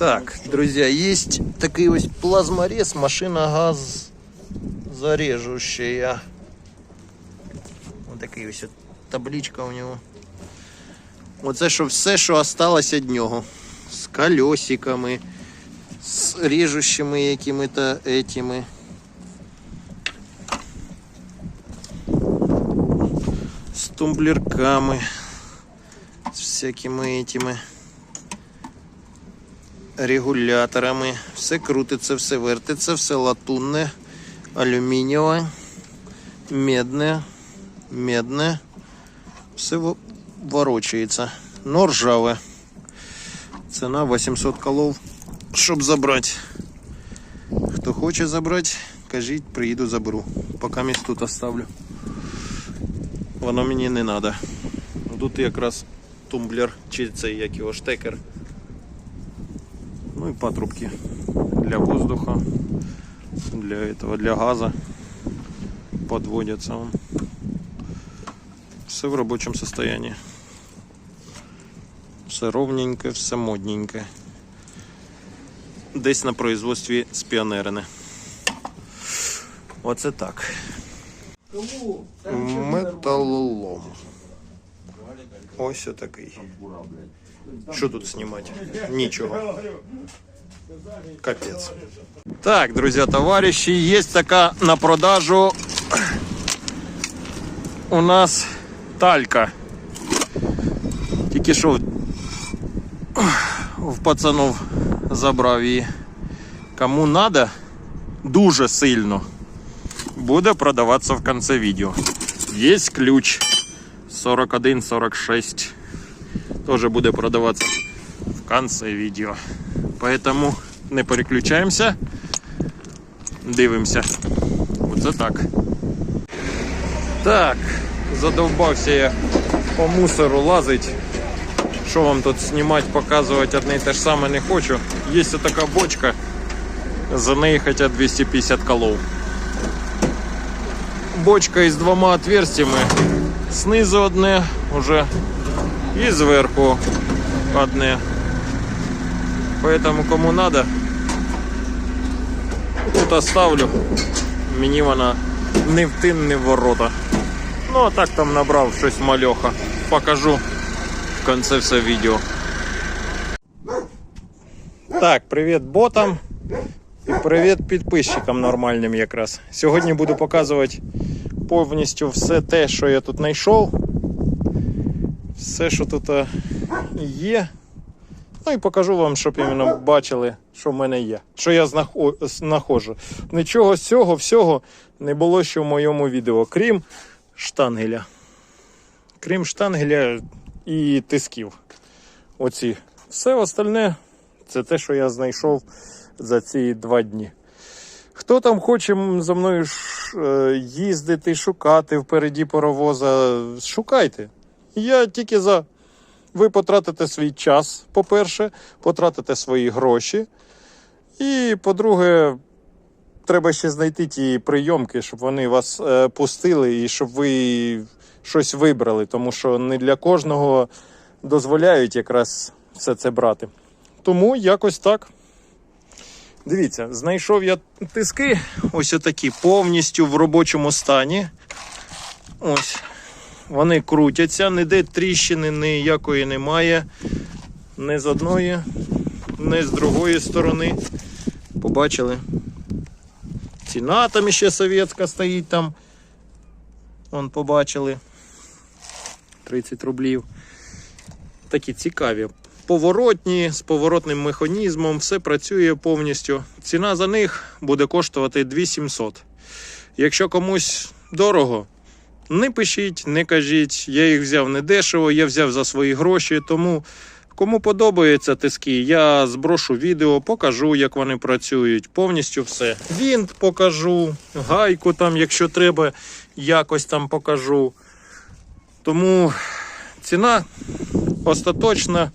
Так, друзья, есть такий ось плазморез, машина газ зарежущая. Вот такий ось от табличка у нього. Оце що все, що осталось від нього. З колесиками, з режущими якими-то этими. З тумблерками, з всякими этими регуляторами. Все крутиться, все вертиться, все латунне, алюмінієве, медне, медне. Все во- ворочається. Но ржаве. Ціна 800 колов, щоб забрати. Хто хоче забрати, кажіть, приїду заберу. Поки місць тут оставлю. Воно мені не треба. Тут якраз тумблер, чи цей як його штекер. Ну и патрубки для воздуха, для этого, для газа подводятся. Все в рабочем состоянии. Все ровненьке, все модненьке. Десь на производстві спіонерини. Оце так. Металолом. Ось отакий. Що тут знімати? Нічого. Капець. Так, друзья, товарищи, есть такая на продажу у нас талька. Тільки що в пацанов забрав її. Кому надо, дуже сильно, буде продаватися в конце відео. Є ключ 41-46. Тоже буде продаватися в конце відео. Поэтому не переключаємося. Дивимося. Оце так. Так, задовбався я по мусору лазить. Що вам тут знімати, показувати одне і те ж саме не хочу. Є така бочка, за неї хочуть 250 колов. Бочка із двома отверстиями. Знизу одне уже і зверху одне. Поэтому кому надо, тут оставлю. Мені вона не в тин, не в ворота. Ну а так там набрав щось мальоха. Покажу в конце все відео. Так, привіт ботам і привіт підписчикам нормальним якраз. Сьогодні буду показувати повністю все те, що я тут знайшов. Все, що тут е, є. Ну і покажу вам, щоб іменно бачили, що в мене є. Що я знаходжу. Нічого з цього всього не було ще в моєму відео, крім штангеля. Крім штангеля і тисків. Оці. Все остальне це те, що я знайшов за ці два дні. Хто там хоче за мною е, їздити, шукати впереді паровоза, шукайте. Я тільки за. Ви потратите свій час, по-перше, потратите свої гроші. І, по-друге, треба ще знайти ті прийомки, щоб вони вас е, пустили і щоб ви щось вибрали, тому що не для кожного дозволяють якраз все це брати. Тому якось так. Дивіться, знайшов я тиски, ось отакі, повністю в робочому стані. Ось. Вони крутяться, ніде тріщини ніякої немає. Ні з одної, ні з другої сторони. Побачили? Ціна там ще совєтська стоїть там. Вон побачили. 30 рублів. Такі цікаві. Поворотні, з поворотним механізмом, все працює повністю. Ціна за них буде коштувати 2700. Якщо комусь дорого, не пишіть, не кажіть. Я їх взяв не дешево, я взяв за свої гроші. Тому кому подобаються тиски, я зброшу відео, покажу, як вони працюють. Повністю все. Вінт покажу, гайку там, якщо треба, якось там покажу. Тому ціна остаточна.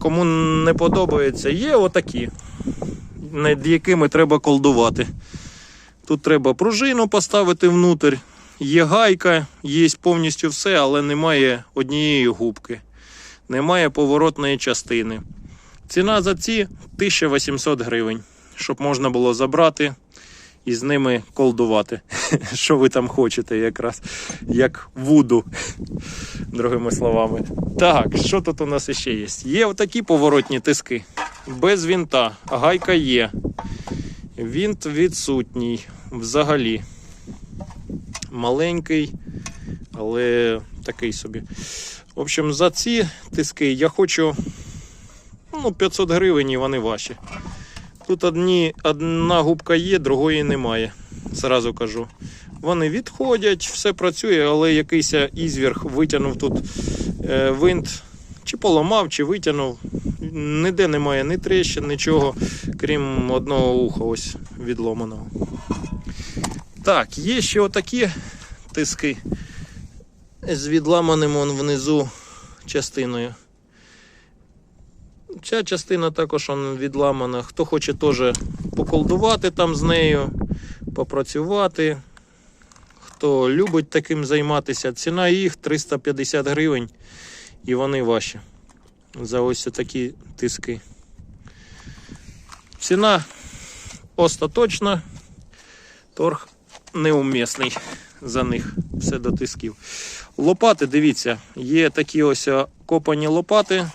Кому не подобається, є отакі, над якими треба колдувати. Тут треба пружину поставити внутрь. Є гайка, є повністю все, але немає однієї губки, немає поворотної частини. Ціна за ці 1800 гривень, щоб можна було забрати і з ними колдувати. Що ви там хочете, якраз як вуду, другими словами. Так, що тут у нас ще є? Є отакі поворотні тиски. Без вінта. Гайка є. Вінт відсутній взагалі. Маленький, але такий собі. В общем, за ці тиски я хочу ну, 500 гривень і вони ваші. Тут одні, одна губка є, другої немає. Зразу кажу. Вони відходять, все працює, але якийсь ізверг витягнув тут е, винт, чи поламав, чи витягнув. Ніде немає ні тріщин, нічого, крім одного уха ось відломаного. Так, є ще отакі тиски з відламаним он внизу частиною. Ця частина також он відламана. Хто хоче теж поколдувати там з нею, попрацювати. Хто любить таким займатися, ціна їх 350 гривень і вони ваші. За ось такі тиски. Ціна остаточна, торг неумісний за них. Все до тисків. Лопати, дивіться, є такі ось копані лопати.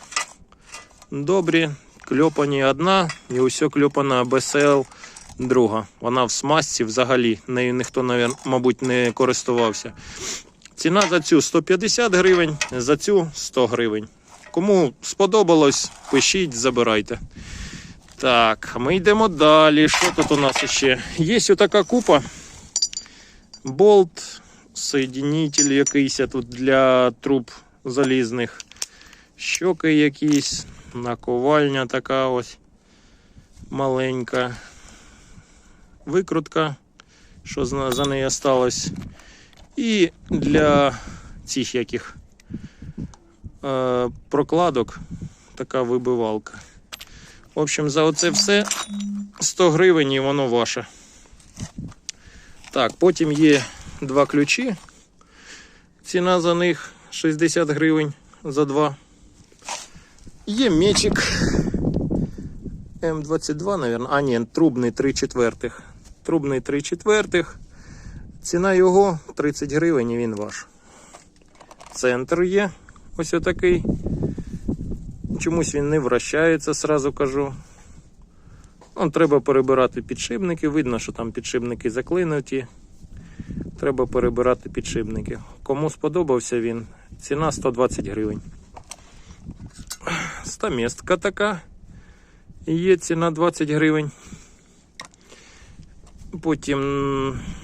Добрі, кльопані одна, і ось кльопана БСЛ друга. Вона в смазці взагалі. Нею ніхто, мабуть, не користувався. Ціна за цю 150 гривень, за цю 100 гривень. Кому сподобалось, пишіть, забирайте. Так, ми йдемо далі. Що тут у нас ще? Є отака купа. Болт, соєдинитель якийсь тут для труб залізних. Щоки якісь, наковальня така ось маленька. Викрутка, що за нею осталось. І для цих яких е, прокладок така вибивалка. В общем, за оце все 100 гривень і воно ваше. Так, потім є два ключі. Ціна за них 60 гривень за два. Є мечик М22, наверное. А, ні, трубний 3 четвертих. Трубний 3 четвертих. Ціна його 30 гривень і він ваш. Центр є. Ось отакий. Чомусь він не вращається, сразу кажу. Ну, треба перебирати підшипники. Видно, що там підшипники заклинуті. Треба перебирати підшипники. Кому сподобався він, ціна 120 гривень. Стаместка така. Є ціна 20 гривень. Потім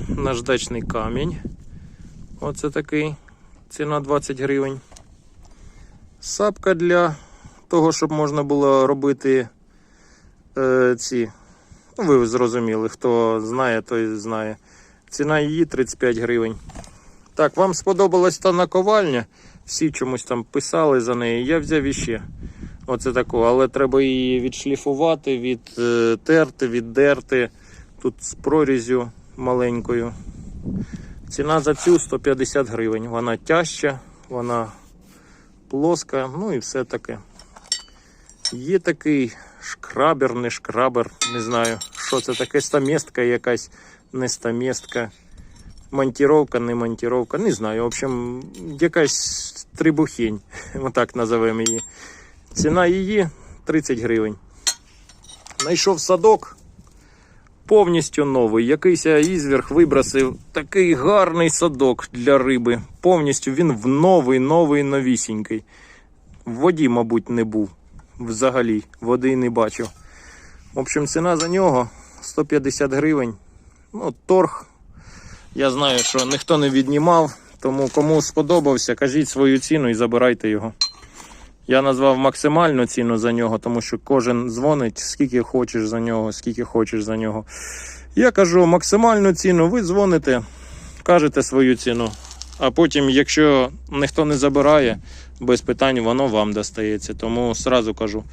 наждачний камінь. Оце такий. Ціна 20 гривень. Сапка для того, щоб можна було робити е, ці. Ну, ви зрозуміли, хто знає, той знає. Ціна її 35 гривень. Так, вам сподобалась та наковальня? Всі чомусь там писали за неї. Я взяв іще. Оце таку, але треба її відшліфувати, відтерти, віддерти. Тут з прорізю маленькою. Ціна за цю 150 гривень. Вона тяжча, вона плоска, ну і все таке. Є такий шкрабер, не шкрабер, не знаю, що це таке, стаместка якась, не стаместка. Монтіровка, не монтіровка, не знаю. В общем, якась трибухінь, отак називаємо її. Ціна її 30 гривень. Знайшов садок повністю новий. Якийсь ізверг вибросив такий гарний садок для риби. Повністю він в новий, новий, новісінький. В воді, мабуть, не був взагалі. Води не бачив. В общем, ціна за нього 150 гривень. Ну, торг. Я знаю, що ніхто не віднімав. Тому кому сподобався, кажіть свою ціну і забирайте його. Я назвав максимальну ціну за нього, тому що кожен дзвонить, скільки хочеш за нього, скільки хочеш за нього. Я кажу максимальну ціну, ви дзвоните, кажете свою ціну. А потім, якщо ніхто не забирає, без питань воно вам достається. Тому сразу кажу.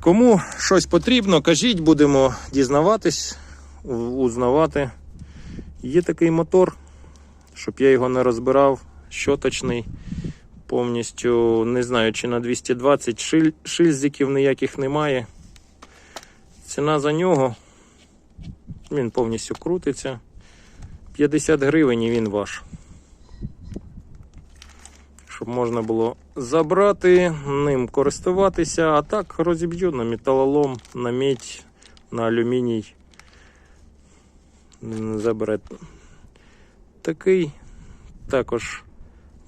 Кому щось потрібно, кажіть, будемо дізнаватись, узнавати. Є такий мотор, щоб я його не розбирав, щоточний Повністю не знаю, чи на 220 шиль, шильзиків ніяких немає. Ціна за нього. Він повністю крутиться. 50 гривень і він ваш. Щоб можна було забрати, ним користуватися, а так розіб'ю на металолом, на медь, на алюміній. Забере такий. Також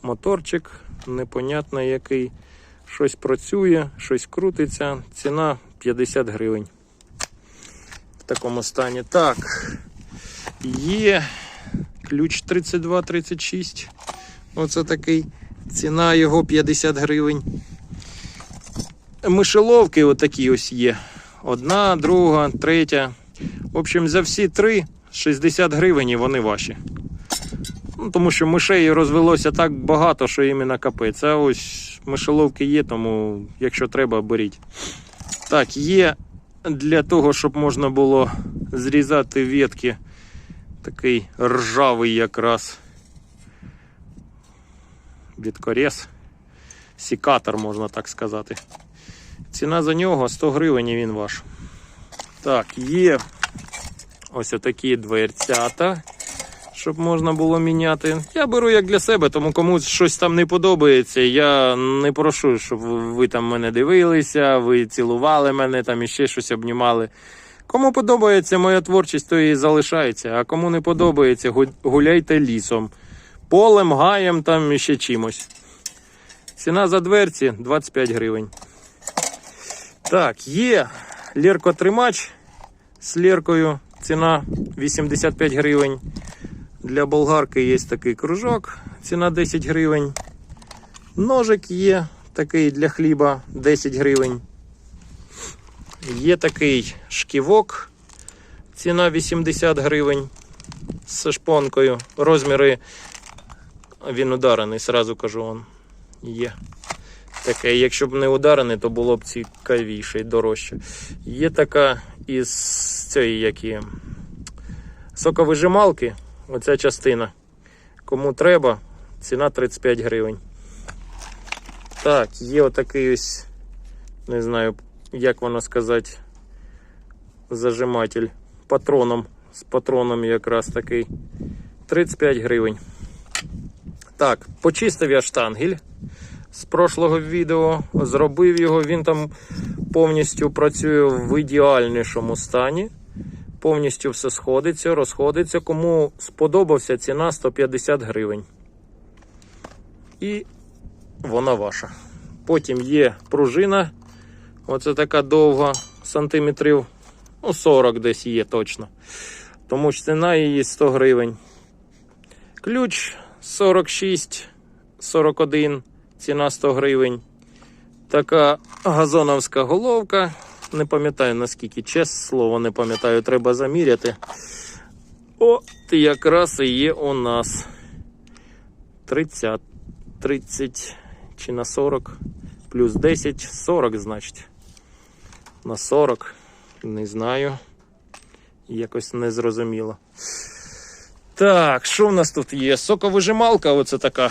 моторчик, непонятно який. Щось працює, щось крутиться. Ціна 50 гривень. В такому стані. Так. Є ключ 3236. Оце такий. Ціна його 50 гривень. Мишеловки отакі ось є. Одна, друга, третя. В общем, за всі три 60 гривень і вони ваші. Ну, тому що мишей розвелося так багато, що іменно капець. А ось мишеловки є, тому якщо треба, беріть. Так, є для того, щоб можна було зрізати ветки. Такий ржавий якраз. Відкорез. Сікатор, можна так сказати. Ціна за нього 100 гривень він ваш. Так, є ось отакі дверцята щоб можна було міняти. Я беру як для себе, тому комусь щось там не подобається. Я не прошу, щоб ви там мене дивилися, ви цілували мене там і ще щось обнімали. Кому подобається моя творчість, то і залишається. А кому не подобається, гуляйте лісом, полем, гаєм там і ще чимось. Ціна за дверці 25 гривень. Так, є ліркотримач з ліркою. Ціна 85 гривень. Для болгарки є такий кружок, ціна 10 гривень. Ножик є такий для хліба 10 гривень. Є такий шківок, ціна 80 гривень з шпонкою. Розміри він ударений, сразу кажу вам. Є. Таке, якщо б не ударений, то було б цікавіше і дорожче. Є така із цієї які соковижималки. Оця частина. Кому треба, ціна 35 гривень. Так, є отакий ось, не знаю, як воно сказати, зажиматель патроном. З патроном якраз такий. 35 гривень. Так, почистив я штангель з прошлого відео. Зробив його, він там повністю працює в ідеальнішому стані повністю все сходиться, розходиться. Кому сподобався, ціна 150 гривень. І вона ваша. Потім є пружина. Оце така довга, сантиметрів ну, 40 десь є точно. Тому що ціна її 100 гривень. Ключ 46, 41, ціна 100 гривень. Така газоновська головка. Не пам'ятаю наскільки, чесне слово, не пам'ятаю, треба заміряти. От якраз і є у нас 30, 30 чи на 40, плюс 10, 40, значить. На 40, не знаю. Якось не зрозуміло. Так, що в нас тут є? Соковижималка, оце така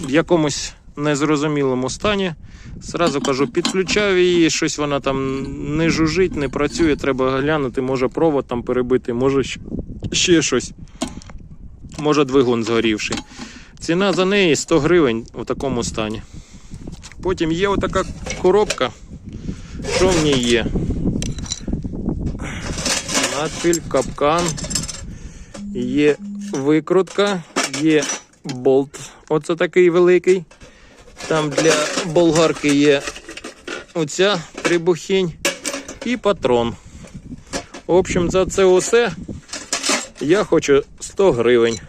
в якомусь незрозумілому стані. Сразу кажу, підключаю її, щось вона там не жужить, не працює, треба глянути, може провод там перебити, може ще щось. Може двигун згорівший. Ціна за неї 100 гривень у такому стані. Потім є отака коробка. Що в ній є? Надпіль, капкан, є викрутка, є болт. Оце такий великий. Там для болгарки є оця трибухінь і патрон. В общем, за це усе я хочу 100 гривень.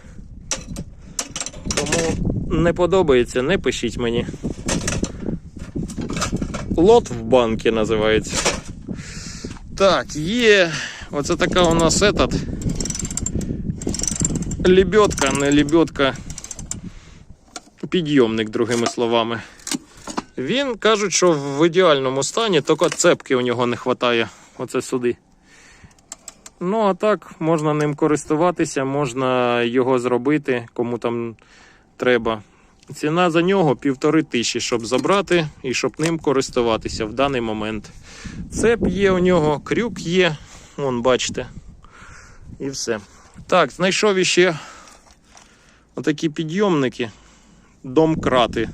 Кому не подобається, не пишіть мені. Лот в банки називається. Так, є. Оце така у нас этот. Лебедка, не лебедка підйомник, другими словами. Він кажуть, що в ідеальному стані, тільки цепки у нього не вистачає. Оце сюди. Ну, а так, можна ним користуватися, можна його зробити, кому там треба. Ціна за нього півтори тисячі, щоб забрати і щоб ним користуватися в даний момент. Цеп є у нього, крюк є, вон бачите. І все. Так, знайшов іще отакі підйомники, домкрати.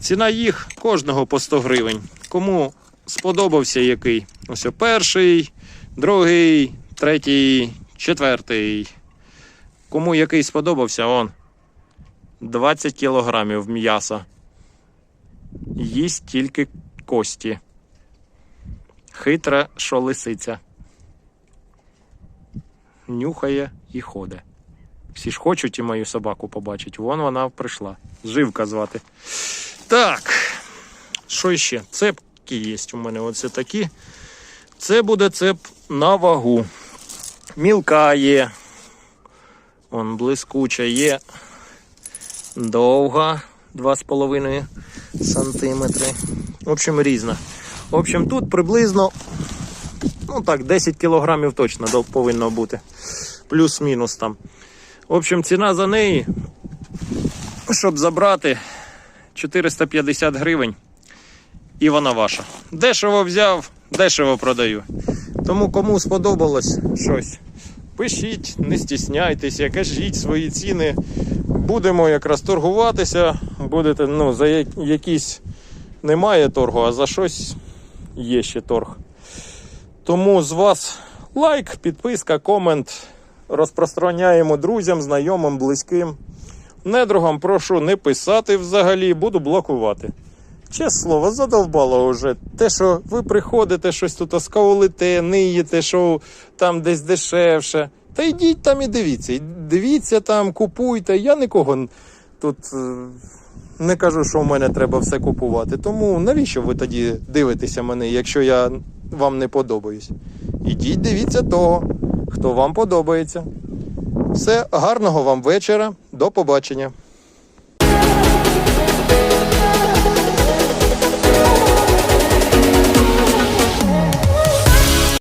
Ціна їх кожного по 100 гривень. Кому сподобався який? Ось перший, другий, третій, четвертий. Кому який сподобався, он 20 кілограмів м'яса. Їсть тільки кості. Хитра, що лисиця. Нюхає і ходить. Всі ж хочуть і мою собаку побачити. Вон вона прийшла. Живка звати. Так. Що ще? Цепки є у мене. Оце такі. Це буде цеп на вагу. Мілка є. Вон блискуча є. Довга 2,5 сантиметри. В общем, різна. В общем, тут приблизно ну так, 10 кілограмів точно повинно бути. Плюс-мінус там. В общем, ціна за неї, щоб забрати 450 гривень. І вона ваша. Дешево взяв, дешево продаю. Тому кому сподобалось щось, пишіть, не стісняйтеся, кажіть свої ціни. Будемо якраз торгуватися. Будете, ну, за якісь немає торгу, а за щось є ще торг. Тому з вас лайк, підписка, комент. Розпространяємо друзям, знайомим, близьким. Недругам прошу не писати взагалі, буду блокувати. Чесне слово, задовбало вже. Те, що ви приходите, щось тут скаулите, ниєте, що там десь дешевше. Та йдіть там і дивіться. Дивіться там, купуйте. Я нікого тут е, не кажу, що в мене треба все купувати. Тому навіщо ви тоді дивитеся мене, якщо я вам не подобаюсь? Ідіть, дивіться того, хто вам подобається. Все, гарного вам вечора. До побачення.